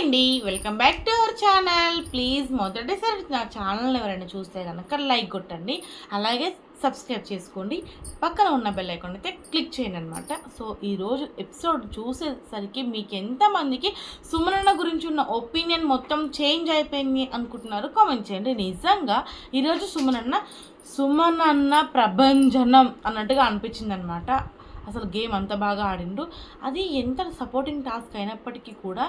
అండి welcome back to our channel. Please మొదటిసారి నా ఛానల్ ఎవరైనా చూస్తే కనుక లైక్ కొట్టండి అలాగే సబ్స్క్రైబ్ చేసుకోండి. పక్కన ఉన్న బెల్ ఐకాన్ అయితే క్లిక్ చేయండి అనమాట సో ఈరోజు ఎపిసోడ్ చూసేసరికి మీకు ఎంతమందికి సుమనన్న గురించి ఉన్న ఒపీనియన్ మొత్తం చేంజ్ అయిపోయింది అనుకుంటున్నారు కామెంట్ చేయండి. నిజంగా ఈరోజు సుమనన్న సుమనన్న ప్రభంజనం అన్నట్టుగా అనిపించింది అనమాట అసలు గేమ్ అంత బాగా ఆడిండు. అది ఎంత సపోర్టింగ్ టాస్క్ అయినప్పటికీ కూడా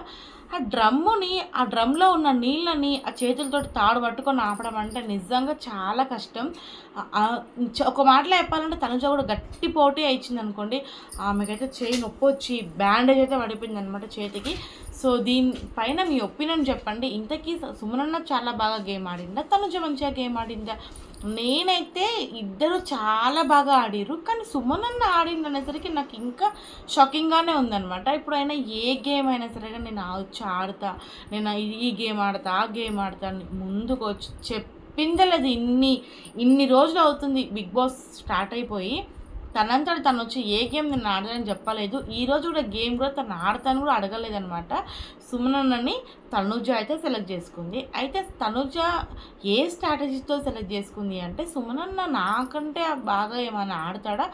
ఆ డ్రమ్ముని ఆ డ్రమ్లో ఉన్న నీళ్ళని ఆ చేతులతో తాడు పట్టుకొని ఆపడం అంటే నిజంగా చాలా కష్టం. ఒక మాటలో చెప్పాలంటే తనుజ కూడా గట్టి పోటీ ఇచ్చింది అనుకోండి ఆమెకైతే చేయి నొప్పి వచ్చి బ్యాండేజ్ అయితే పడిపోయింది అనమాట చేతికి. సో దీనిపైన మీ ఒపీనియన్ చెప్పండి. ఇంతకీ సుమనన్న చాలా బాగా గేమ్ ఆడిందా? తనుజ మంచిగా గేమ్ ఆడిందా? నేనైతే ఇద్దరు చాలా బాగా ఆడిర్రు. కానీ సుమన్ అన్న ఆడింది అనేసరికి నాకు ఇంకా షాకింగ్గానే ఉందన్నమాట. ఇప్పుడు అయినా ఏ గేమ్ అయినా సరే నేను ఆ వచ్చి ఆడతా. నేను ఈ- ఈ గేమ్ ఆడతా ఆ గేమ్ ఆడతా అని ముందుకు వచ్చి చెప్పిందలేదు. ఇన్ని ఇన్ని రోజులు అవుతుంది. బిగ్ బాస్ స్టార్ట్ అయిపోయి తనంతట తను వచ్చి ఏ గేమ్ నేను ఆడదని చెప్పలేదు. ఈ రోజు కూడా గేమ్ కూడా తను ఆడతాను కూడా అడగలేదనమాట సుమనన్నని తనుజ అయితే సెలెక్ట్ చేసుకుంది. అయితే తనుజ ఏ స్ట్రాటజీతో సెలెక్ట్ చేసుకుంది అంటే సుమనన్న నాకంటే బాగా ఏమైనా ఆడతాడా?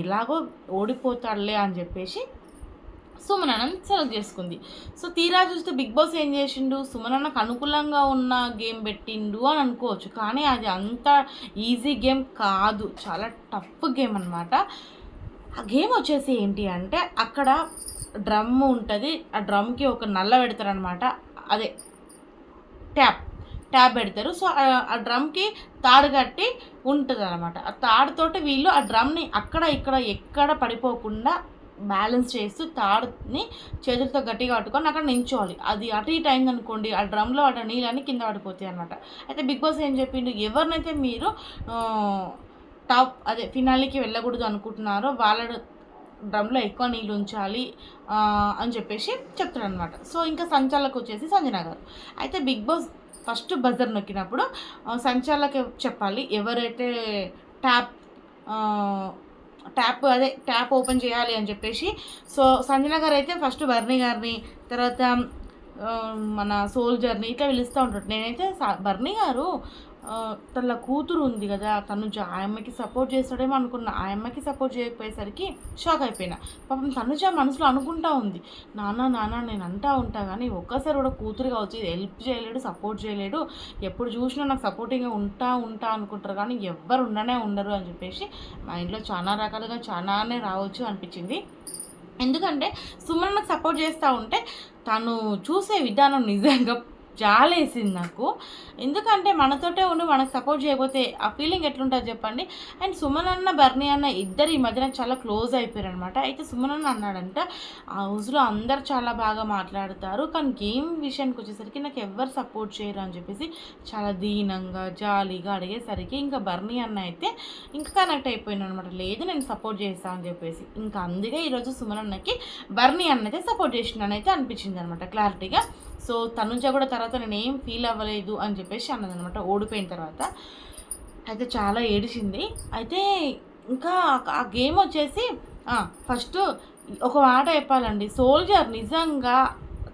ఎలాగో ఓడిపోతాడులే అని చెప్పేసి సుమనన్నని సెలెక్ట్ చేసుకుంది. సో తీరా చూస్తే బిగ్ బాస్ ఏం చేసిండు? సుమనన్నకు అనుకూలంగా ఉన్న గేమ్ పెట్టిండు అని అనుకోవచ్చు. కానీ అది అంత ఈజీ గేమ్ కాదు. చాలా టఫ్ గేమ్ అనమాట ఆ గేమ్ వచ్చేసి ఏంటి అంటే అక్కడ డ్రమ్ ఉంటుంది. ఆ డ్రమ్కి ఒక నల్ల పెడతారనమాట అదే ట్యాప్ ట్యాప్ పెడతారు. సో ఆ డ్రమ్కి తాడు కట్టి ఉంటుంది అనమాట ఆ తాడుతోటి వీళ్ళు ఆ డ్రమ్ని అక్కడ ఇక్కడ ఎక్కడ పడిపోకుండా బ్యాలెన్స్ చేస్తూ తాడుని చేతులతో గట్టిగా పట్టుకొని అక్కడ నించోవాలి. అది అటు ఇటు అయింది అనుకోండి ఆ డ్రమ్లో అటు నీళ్ళని కింద పడిపోతాయి అనమాట అయితే బిగ్ బాస్ ఏం చెప్పిండు? ఎవరినైతే మీరు టాప్ అదే ఫినాలికి వెళ్ళకూడదు అనుకుంటున్నారో వాళ్ళ డ్రమ్లో ఎక్కువ నీళ్ళు ఉంచాలి అని చెప్పేసి చెప్తాడు అనమాట సో ఇంకా సంచాలకు వచ్చేసి సంజన గారు అయితే బిగ్ బాస్ ఫస్ట్ బజర్ నొక్కినప్పుడు సంచాలకు చెప్పాలి. ఎవరైతే ట్యాప్ ట్యాప్ అదే ట్యాప్ ఓపెన్ చేయాలి అని చెప్పేసి. సో సంజన గారు అయితే ఫస్ట్ బర్నీ గారిని తర్వాత మన సోల్జర్ని ఇట్లా పిలుస్తూ ఉంటాడు. నేనైతే స- బర్నీ గారు తన కూతురు ఉంది కదా తను జ- ఆ అమ్మకి సపోర్ట్ చేస్తాడేమో అనుకున్న. ఆ అమ్మకి సపోర్ట్ చేయకపోయేసరికి షాక్ అయిపోయినా. పాపం తనుజ మనసులో అనుకుంటా ఉంది. నాన్న నాన్న నేను అంటా ఉంటా కానీ ఒక్కసారి కూడా కూతురుగా వచ్చి హెల్ప్ చేయలేడు సపోర్ట్ చేయలేడు. ఎప్పుడు చూసినా నాకు సపోర్టింగ్గా ఉంటా ఉంటా అనుకుంటారు కానీ ఎవ్వరు ఉండనే ఉండరు అని చెప్పేసి మా ఇంట్లో చాలా రకాలుగా చాలానే రావచ్చు అనిపించింది. ఎందుకంటే సుమన్ నాకు సపోర్ట్ చేస్తూ ఉంటే తను చూసే విధానం నిజంగా జాలేసింది నాకు. ఎందుకంటే మనతోటే ఉండి మనకు సపోర్ట్ చేయకపోతే ఆ ఫీలింగ్ ఎట్లుంటుంది చెప్పండి? అండ్ సుమన్ అన్న బర్నీ అన్న ఇద్దరు ఈ మధ్యన చాలా క్లోజ్ అయిపోయారు అనమాట అయితే సుమన్ అన్న అన్నాడంట ఆ హౌస్లో అందరు చాలా బాగా మాట్లాడతారు కానీ గేమ్ విషయానికి వచ్చేసరికి నాకు ఎవ్వరు సపోర్ట్ చేయరు అని చెప్పేసి చాలా దీనంగా జాలీగా అడిగేసరికి ఇంకా బర్నీ అన్న అయితే ఇంకా కనెక్ట్ అయిపోయాను అనమాట లేదు నేను సపోర్ట్ చేస్తాను అని చెప్పేసి. ఇంకా అందుకే ఈరోజు సుమన్ అన్నకి బర్నీ అన్న అయితే సపోర్ట్ చేసిన అయితే అనిపించింది అనమాట క్లారిటీగా సో తనుజ కూడా తర్వాత నేను ఏం ఫీల్ అవ్వలేదు అని చెప్పేసి అన్నదనమాట. ఓడిపోయిన తర్వాత అయితే చాలా ఏడిచింది అయితే ఇంకా ఆ గేమ్ వచ్చేసి ఫస్ట్ ఒక మాట చెప్పాలండి. సోల్జర్ నిజంగా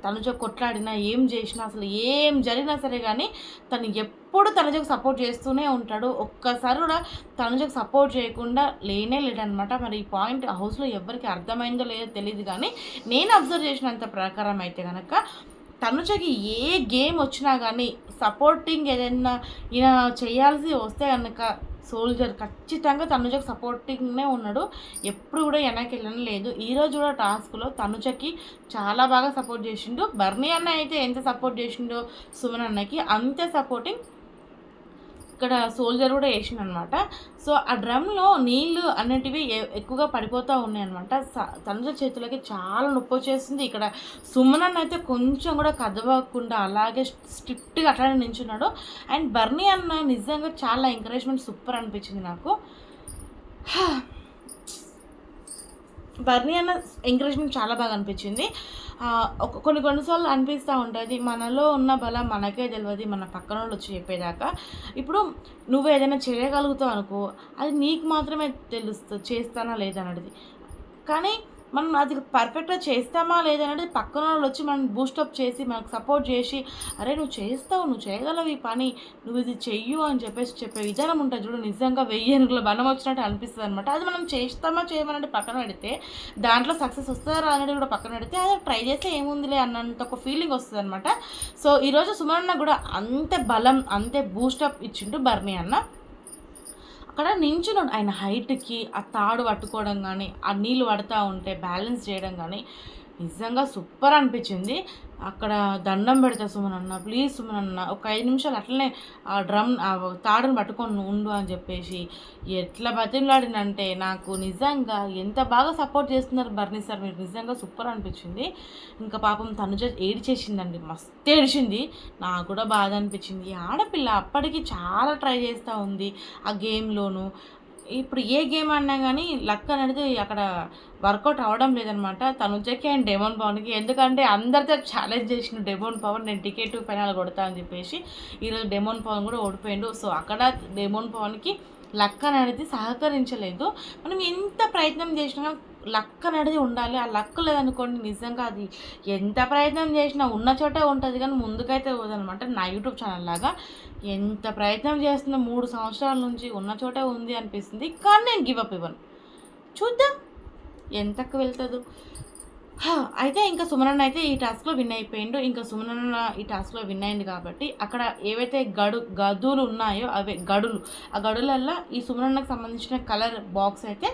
తనుజ కొట్లాడినా ఏం చేసినా అసలు ఏం జరిగినా సరే కానీ తను ఎప్పుడు తనుజకు సపోర్ట్ చేస్తూనే ఉంటాడు. ఒక్కసారి కూడా తనుజకు సపోర్ట్ చేయకుండా లేనే లేడనమాట మరి ఈ పాయింట్ హౌస్లో ఎవరికి అర్థమైందో లేదో తెలియదు కానీ నేను అబ్జర్వ్ చేసినంత ప్రకారం అయితే కనుక తనుజకి ఏ గేమ్ వచ్చినా కానీ సపోర్టింగ్ ఏదైనా ఈయన చేయాల్సి వస్తే కనుక సోల్జర్ ఖచ్చితంగా తనుజకి సపోర్టింగ్నే ఉన్నాడు. ఎప్పుడు కూడా వెనక్కి వెళ్ళడం లేదు. ఈరోజు కూడా టాస్క్లో తనుజకి చాలా బాగా సపోర్ట్ చేసిండు. బర్నీ అన్న అయితే ఎంత సపోర్ట్ చేసిండో సుమన్ అన్నకి అంతే సపోర్టింగ్ ఇక్కడ సోల్జర్ కూడా వేసిన అనమాట సో ఆ డ్రమ్లో నీళ్ళు అనేటివి ఎక్కువగా పడిపోతూ ఉన్నాయి అనమాట తనుజ చేతులకి చాలా నొప్పి వచ్చేసింది. ఇక్కడ సుమనన్ అయితే కొంచెం కూడా కదవకుండా అలాగే స్ట్రిక్ట్గా అట్లానే నించున్నాడు. అండ్ బర్నీ అన్న నిజంగా చాలా ఎంకరేజ్మెంట్ సూపర్ అనిపించింది నాకు. బర్నీ అన్న ఎంకరేజ్మెంట్ చాలా బాగా అనిపించింది. కొన్ని కొన్నిసార్లు అనిపిస్తూ ఉంటుంది మనలో ఉన్న బలం మనకే తెలియదు మన పక్కన వాళ్ళు వచ్చి చెప్పేదాకా. ఇప్పుడు నువ్వు ఏదైనా చేయగలుగుతావు అనుకో అది నీకు మాత్రమే తెలుస్తుంది చేస్తానా లేదన్నది కానీ మనం అది పర్ఫెక్ట్గా చేస్తామా లేదనేది పక్కన వాళ్ళు వచ్చి మనం బూస్టప్ చేసి మనకు సపోర్ట్ చేసి అరే నువ్వు చేస్తావు నువ్వు చేయగలవు ఈ పని నువ్వు ఇది చెయ్యు అని చెప్పేసి చెప్పే విధానం ఉంటుంది చూడు. నిజంగా వెయ్యి ఎనుగుల బలం వచ్చినట్టు అనిపిస్తుంది అనమాట అది మనం చేస్తామా చేయమన్నట్టు పక్కన పెడితే దాంట్లో సక్సెస్ వస్తారా అనేది కూడా పక్కన పెడితే అది ట్రై చేస్తే ఏముందిలే అన్నంత ఒక ఫీలింగ్ వస్తుంది అనమాట సో ఈరోజు సుమన్న కూడా అంతే బలం అంతే బూస్టప్ ఇచ్చిండు బర్నీ అన్న. అక్కడ నించున్నాడు ఆయన హైట్కి ఆ తాడు పట్టుకోవడం కానీ ఆ నీళ్ళు పడతా ఉంటే బ్యాలెన్స్ చేయడం కానీ నిజంగా సూపర్ అనిపించింది. అక్కడ దండం పెడతా సుమన్ అన్న ప్లీజ్ సుమన్ అన్న ఒక ఐదు నిమిషాలు అట్లనే ఆ డ్రమ్ ఆ తాడుని పట్టుకొని ఉండు అని చెప్పేసి ఎట్లా బతిమలాడినంటే నాకు నిజంగా ఎంత బాగా సపోర్ట్ చేస్తున్నారు బర్నీ సార్. మీరు నిజంగా సూపర్ అనిపించింది. ఇంకా పాపం తనుజ ఏడిచేసిందండి. మస్తు ఏడిచింది. నాకు కూడా బాధ అనిపించింది. ఆడపిల్ల అప్పటికి చాలా ట్రై చేస్తూ ఉంది ఆ గేమ్లోను. ఇప్పుడు ఏ గేమ్ ఆడినా కానీ లక్ అనేది అక్కడ వర్కౌట్ అవ్వడం లేదనమాట. తనుజకి అండ్ డెమోన్ పవన్కి. ఎందుకంటే అందరితో ఛాలెంజ్ చేసిన డెమోన్ పవన్ నేను టికెట్ ఫైనల్ కొడతా అని చెప్పేసి ఈరోజు డెమోన్ పవన్ కూడా ఓడిపోయిండు. సో అక్కడ డెమోన్ పవన్కి లక్ అనేది సహకరించలేదు. మనం ఎంత ప్రయత్నం చేసినా లక్ అనేది ఉండాలి. ఆ లక్ లేదనుకోండి నిజంగా అది ఎంత ప్రయత్నం చేసినా ఉన్న చోటే ఉంటుంది. కానీ ముందుకైతే పోదనమాట. నా యూట్యూబ్ ఛానల్ లాగా ఎంత ప్రయత్నం చేస్తున్న మూడు సంవత్సరాల నుంచి ఉన్న చోటే ఉంది అనిపిస్తుంది. కానీ నేను గివ్ అప్ ఇవ్వను. చూద్దాం ఎంతకు వెళ్తుందో. అయితే ఇంకా సుమనన్న అయితే ఈ టాస్క్లో విన్ అయిపోయిండు. ఇంకా సుమనన్న ఈ టాస్క్లో విన్ అయింది కాబట్టి అక్కడ ఏవైతే గడు గదులు ఉన్నాయో అవే గడులు ఆ గడులల్లో ఈ సుమనన్నకు సంబంధించిన కలర్ బాక్స్ అయితే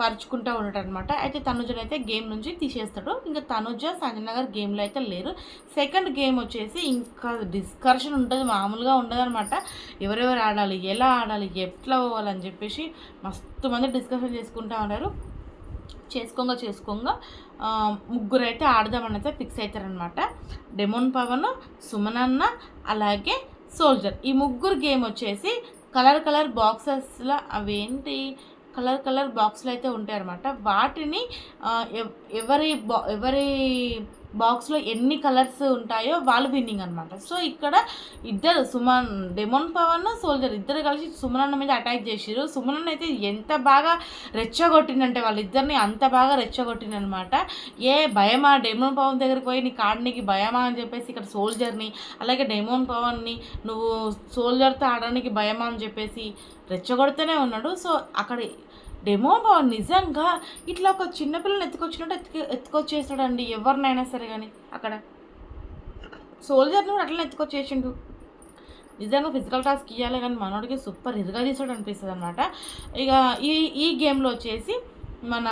పరుచుకుంటూ ఉంటాడు అనమాట అయితే తనుజను అయితే గేమ్ నుంచి తీసేస్తాడు. ఇంకా తనుజ సంజనగర్ గేమ్లో అయితే లేరు. సెకండ్ గేమ్ వచ్చేసి ఇంకా డిస్కషన్ ఉంటుంది మామూలుగా ఉండదు అనమాట ఎవరెవరు ఆడాలి ఎలా ఆడాలి ఎట్లా పోవాలని చెప్పేసి మస్తు మంది డిస్కషన్ చేసుకుంటూ ఉన్నారు. చేసుకోగా చేసుకోగా ముగ్గురు అయితే ఆడదామని అయితే ఫిక్స్ అవుతారనమాట డెమోన్ పవన్ సుమనన్న అలాగే సోల్జర్. ఈ ముగ్గురు గేమ్ వచ్చేసి కలర్ కలర్ బాక్సెస్లో అవేంటి కలర్ కలర్ బాక్సులు అయితే ఉంటాయన్నమాట. వాటిని ఎవరి బా ఎవరి బాక్స్లో ఎన్ని కలర్స్ ఉంటాయో వాళ్ళు విన్నింగ్ అనమాట సో ఇక్కడ ఇద్దరు సుమన్ డెమోన్ పవన్ సోల్జర్ ఇద్దరు కలిసి సుమనన్న మీద అటాక్ చేసిరు సుమనన్న అయితే ఎంత బాగా రెచ్చగొట్టిందంటే వాళ్ళిద్దరిని అంత బాగా రెచ్చగొట్టిందనమాట ఏ భయమా డెమోన్ పవన్ దగ్గరికి పోయి నీ కాడనికి భయమా అని చెప్పేసి ఇక్కడ సోల్జర్ని అలాగే డెమోన్ పవన్ని నువ్వు సోల్జర్తో ఆడడానికి భయమా అని చెప్పేసి రెచ్చగొడుతూనే ఉన్నాడు. సో అక్కడ డెమో పవన్ నిజంగా ఇట్లా ఒక చిన్నపిల్లని ఎత్తుకొచ్చినట్టు ఎత్తుకు ఎత్తుకొచ్చేస్తాడండి ఎవరినైనా సరే కానీ అక్కడ. సోల్జర్ని కూడా అట్లనే ఎత్తుకొచ్చేసిండు. నిజంగా ఫిజికల్ టాస్క్ ఇవ్వాలి కానీ మనోడికి సూపర్ ఇరుగా తీసాడు అనిపిస్తుంది అనమాట ఇక ఈ ఈ గేమ్లో వచ్చేసి మన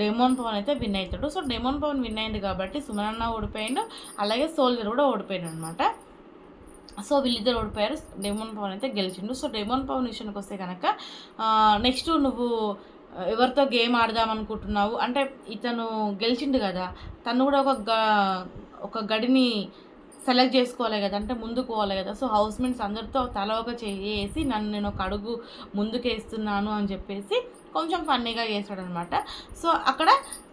డెమోన్ పవన్ అయితే విన్ అవుతాడు. సో డెమోన్ పవన్ విన్ అయింది కాబట్టి సుమనన్న ఓడిపోయిండు. అలాగే సోల్జర్ కూడా ఓడిపోయాడు అనమాట సో వీళ్ళిద్దరు ఓడిపోయారు. డెమోన్ పవన్ అయితే గెలిచిండు. సో డెమోన్ పవన్ విషయానికి వస్తే కనుక నెక్స్ట్ నువ్వు ఎవరితో గేమ్ ఆడదాం అనుకుంటున్నావు? అంటే ఇతను గెలిచిండు కదా తను కూడా ఒక గ ఒక గడిని సెలెక్ట్ చేసుకోవాలి కదా అంటే ముందుకు పోవాలి కదా. సో హౌస్ మేట్స్ అందరితో తల ఒక చేసి నన్ను నేను ఒక అడుగు ముందుకు వేస్తున్నాను అని చెప్పేసి కొంచెం ఫన్నీగా చేస్తాడనమాట. సో అక్కడ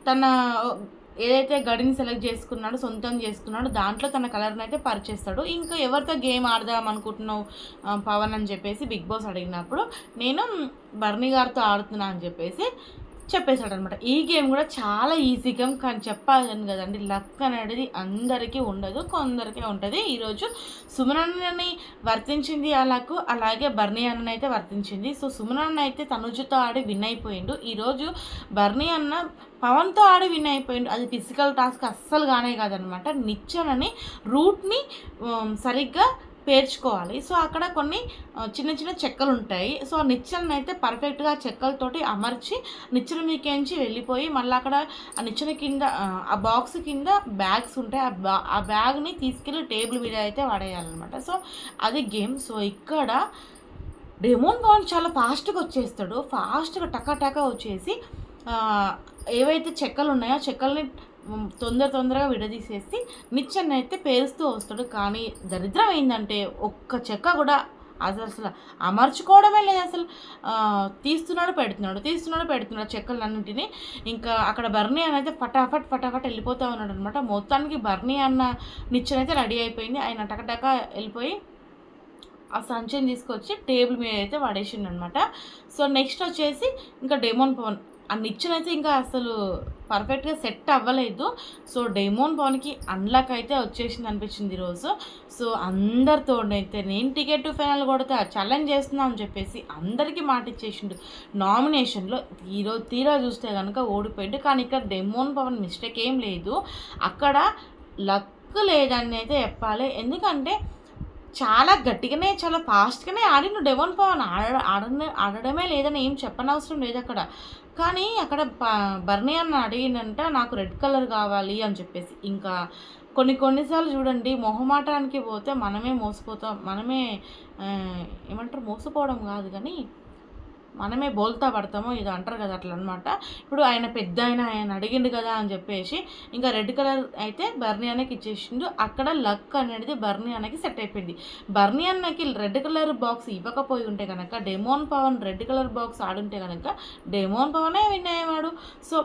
తన ఏదైతే గడిని సెలెక్ట్ చేసుకున్నాడో సొంతం చేసుకున్నాడో దాంట్లో తన కలర్ని అయితే పరిచేస్తాడు. ఇంకా ఎవరితో గేమ్ ఆడదాం అనుకుంటున్నావు పవన్ అని చెప్పేసి బిగ్ బాస్ అడిగినప్పుడు నేను బర్నీ గారితో ఆడుతున్నా అని చెప్పేసి చెప్పేశాడు అనమాట ఈ గేమ్ కూడా చాలా ఈజీ గేమ్ కానీ చెప్పాలని కదండి లక్ అనేది అందరికీ ఉండదు కొందరికే ఉంటుంది. ఈరోజు సుమనన్నని వర్తించింది అలాకు అలాగే బర్నీ అన్న అయితే వర్తించింది. సో సుమనన్న అయితే తనుజుతో ఆడి విన్ అయిపోయిండు. ఈరోజు బర్నీ అన్న పవన్తో ఆడి విన్ అయిపోయిండు. అది ఫిజికల్ టాస్క్ అస్సలు కానే కాదనమాట. నిచ్చెనని రూట్ని సరిగ్గా పేర్చుకోవాలి. సో అక్కడ కొన్ని చిన్న చిన్న చెక్కలు ఉంటాయి. సో ఆ నిచ్చెనని అయితే పర్ఫెక్ట్గా చెక్కలతోటి అమర్చి నిచ్చెన మీకేంచి వెళ్ళిపోయి మళ్ళీ అక్కడ ఆ నిచ్చెన కింద ఆ, బాక్స్ కింద బ్యాగ్స్ ఉంటాయి. ఆ బా ఆ బ్యాగ్ని తీసుకెళ్ళి టేబుల్ మీద అయితే పడేయాలన్నమాట సో అది గేమ్ సో ఇక్కడ డెమోన్ పవన్ చాలా ఫాస్ట్గా వచ్చేస్తాడు. ఫాస్ట్గా టకా టకా వచ్చేసి ఏవైతే చెక్కలు ఉన్నాయో చెక్కల్ని తొందర తొందరగా విడదీసేసి నిచ్చెన్న అయితే పేరుస్తూ వస్తాడు. కానీ దరిద్రం ఏంటంటే ఒక్క చెక్క కూడా అసలు అసలు అమర్చుకోవడమే లేదు అసలు. తీస్తున్నాడు పెడుతున్నాడు తీస్తున్నాడు పెడుతున్నాడు చెక్కలన్నింటినీ. ఇంకా అక్కడ బర్నీ అన్న అయితే ఫటాఫట్ ఫటాఫట్ వెళ్ళిపోతూ ఉన్నాడు అనమాట మొత్తానికి బర్నీ అన్న నిచ్చెన అయితే రెడీ అయిపోయింది. ఆయన టకటక వెళ్ళిపోయి ఆ సంచని తీసుకొచ్చి టేబుల్ మీద అయితే పడేసిండు అనమాట సో నెక్స్ట్ వచ్చేసి ఇంకా డెమోన్ పవన్. ఆ నిచ్చెన అయితే ఇంకా అసలు పర్ఫెక్ట్గా సెట్ అవ్వలేదు. సో డెమోన్ పవన్కి అన్లక్ అయితే వచ్చేసింది అనిపించింది ఈరోజు సో అందరితో అయితే నేను టికెట్ ఫైనల్ కొడితే ఛాలెంజ్ చేస్తున్నా అని చెప్పేసి అందరికీ మాట ఇచ్చేసిండు. నామినేషన్లో ఈరోజు తీరా చూస్తే కనుక ఓడిపోయిండు. కానీ ఇక్కడ డెమోన్ పవన్ మిస్టేక్ ఏం లేదు. అక్కడ లక్ లేదని అయితే చెప్పాలి. ఎందుకంటే చాలా గట్టిగానే చాలా ఫాస్ట్గానే ఆడిండు డెవన్ పవన్. ఆడ ఆడనే ఆడడమే లేదని ఏం చెప్పనవసరం లేదు అక్కడ. కానీ అక్కడ బర్నీ అన్న అడిగిందంట నాకు రెడ్ కలర్ కావాలి అని చెప్పేసి. ఇంకా కొన్ని కొన్నిసార్లు చూడండి మొహమాటానికి పోతే మనమే మోసపోతాం మనమే ఏమంటారు మోసపోవడం కాదు కానీ మనమే బోల్తా పడతాము ఇది అంటారు కదా అట్లా అనమాట ఇప్పుడు ఆయన పెద్ద ఆయన ఆయన అడిగిండు కదా అని చెప్పేసి ఇంకా రెడ్ కలర్ అయితే బర్నీ అన్నకి ఇచ్చేసిండు. అక్కడ లక్ అనేది బర్నీ అన్నకి సెట్ అయిపోయింది. బర్నీ అన్నకి రెడ్ కలర్ బాక్స్ ఇవ్వకపోయి ఉంటే కనుక Demon Pawan red colour box ఆడుంటే కనుక డెమోన్ పవనే విన్ అయ్యేవాడు. సో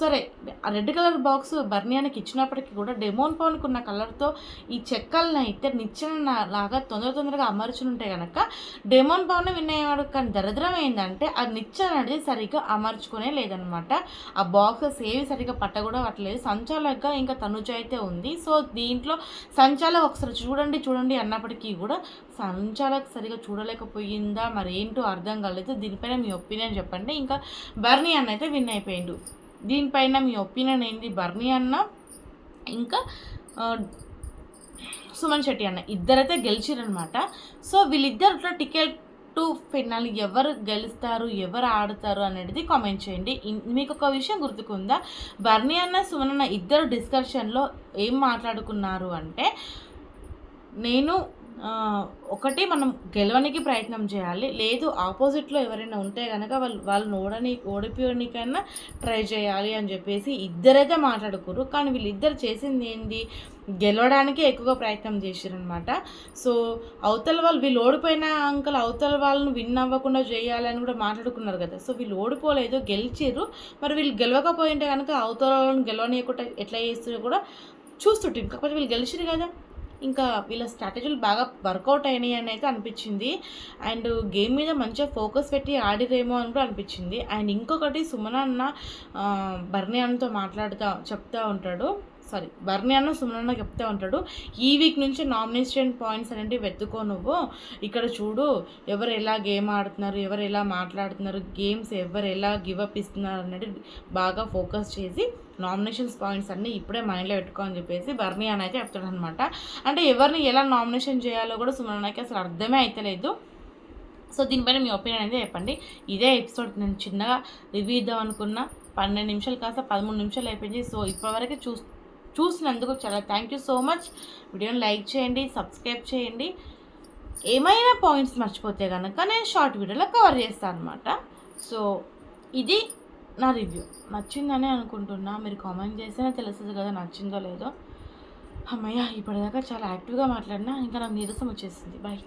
సరే ఆ రెడ్ కలర్ బాక్స్ బర్నియానికి ఇచ్చినప్పటికీ కూడా డెమోన్ పవన్కి ఉన్న కలర్తో ఈ చెక్కలను అయితే నిచ్చెన లాగా తొందర తొందరగా అమర్చుని ఉంటే కనుక డెమోన్ పవన్ విన్ కానీ దరిద్రం ఏంటంటే ఆ నిచ్చెన అనేది సరిగ్గా అమర్చుకునే లేదనమాట ఆ బాక్సెస్ ఏవి సరిగ్గా పట్ట కూడా పట్టలేదు సంచాలకగా ఇంకా తనుజ అయితే ఉంది. సో దీంట్లో సంచాలక ఒకసారి చూడండి చూడండి అన్నప్పటికీ కూడా సంచాలక సరిగా చూడలేకపోయిందా? మరి ఏంటో అర్థం కాలేదు. దీనిపైన మీ ఒపీనియన్ చెప్పండి. ఇంకా బర్నీ అయితే విన్ అయిపోయిండు. దీనిపైన మీ ఒపీనియన్ ఏంటి బర్నీ అన్న ఇంకా సుమన్ శెట్టి అన్న. ఇద్దరైతే గెలిచిరనమాట సో వీళ్ళిద్దరు టికెట్ టు ఫైనల్ ఎవరు గెలుస్తారు ఎవరు ఆడతారు అనేది కామెంట్ చేయండి. మీకు ఒక విషయం గుర్తుకుందా? బర్నీ అన్న సుమన్ అన్న ఇద్దరు డిస్కషన్లో ఏం మాట్లాడుకున్నారు అంటే నేను ఒకటి మనం గెలవనికి ప్రయత్నం చేయాలి. లేదు ఆపోజిట్లో ఎవరైనా ఉంటే కనుక వాళ్ళు వాళ్ళని ఓడని ఓడిపోయనికైనా ట్రై చేయాలి అని చెప్పేసి ఇద్దరైతే మాట్లాడుకోరు కానీ వీళ్ళిద్దరు చేసింది ఏంది? గెలవడానికే ఎక్కువగా ప్రయత్నం చేశారనమాట సో అవతల వాళ్ళు వీళ్ళు ఓడిపోయిన అంకల్ అవతల వాళ్ళని విన్ అవ్వకుండా చేయాలని కూడా మాట్లాడుకున్నారు కదా. సో వీళ్ళు ఓడిపోలేదు గెలిచిర్రు. మరి వీళ్ళు గెలవకపోయింటే కనుక అవతల వాళ్ళని గెలవనీయకుండా ఎట్లా చేస్తారో కూడా చూస్తుంటాం కాకపోతే వీళ్ళు గెలిచిరు కదా. ఇంకా వీళ్ళ స్ట్రాటజీలు బాగా వర్కౌట్ అయినాయి అని అయితే అనిపించింది. అండ్ గేమ్ మీద మంచిగా ఫోకస్ పెట్టి ఆడిరేమో అని కూడా అనిపించింది. అండ్ ఇంకొకటి సుమన అన్న బర్నీ అన్నతో మాట్లాడుతూ చెప్తూ ఉంటాడు. సారీ బర్నీ అన్న సుమనన్న చెప్తూ ఉంటాడు ఈ వీక్ నుంచి నామినేషన్ పాయింట్స్ అనేవి వెతుకో నువ్వు. ఇక్కడ చూడు ఎవరు ఎలా గేమ్ ఆడుతున్నారు ఎవరు ఎలా మాట్లాడుతున్నారు గేమ్స్ ఎవరు ఎలా గివప్ ఇస్తున్నారు అనేది బాగా ఫోకస్ చేసి నామినేషన్స్ పాయింట్స్ అన్నీ ఇప్పుడే మైండ్లో పెట్టుకో అని చెప్పేసి బర్నీ అని అయితే చెప్తాడు అనమాట అంటే ఎవరిని ఎలా నామినేషన్ చేయాలో కూడా సుమనకి అసలు అర్థమే అవుతలేదు సో దీనిపైన మీ ఒపీనియన్ అయితే చెప్పండి. ఇదే ఎపిసోడ్ నేను చిన్నగా రివ్యూ ఇద్దాం అనుకున్న. పన్నెండు నిమిషాలు కాస్త పదమూడు నిమిషాలు అయిపోయింది. సో ఇప్పటివరకు చూ చూసినందుకు చాలా థ్యాంక్ యూ సో మచ్ వీడియోని లైక్ చేయండి సబ్స్క్రైబ్ చేయండి. ఏమైనా పాయింట్స్ మర్చిపోతే కనుక నేను షార్ట్ వీడియోలో కవర్ చేస్తాను అనమాట సో ఇది నా రివ్యూ నచ్చిందని అనుకుంటున్నా. మీరు కామెంట్ చేస్తేనే తెలుస్తుంది కదా నచ్చిందో లేదో. అమ్మయ్య ఇప్పటిదాకా చాలా యాక్టివ్గా మాట్లాడినా. ఇంకా నాకు నీరసం వచ్చేసింది. బాయ్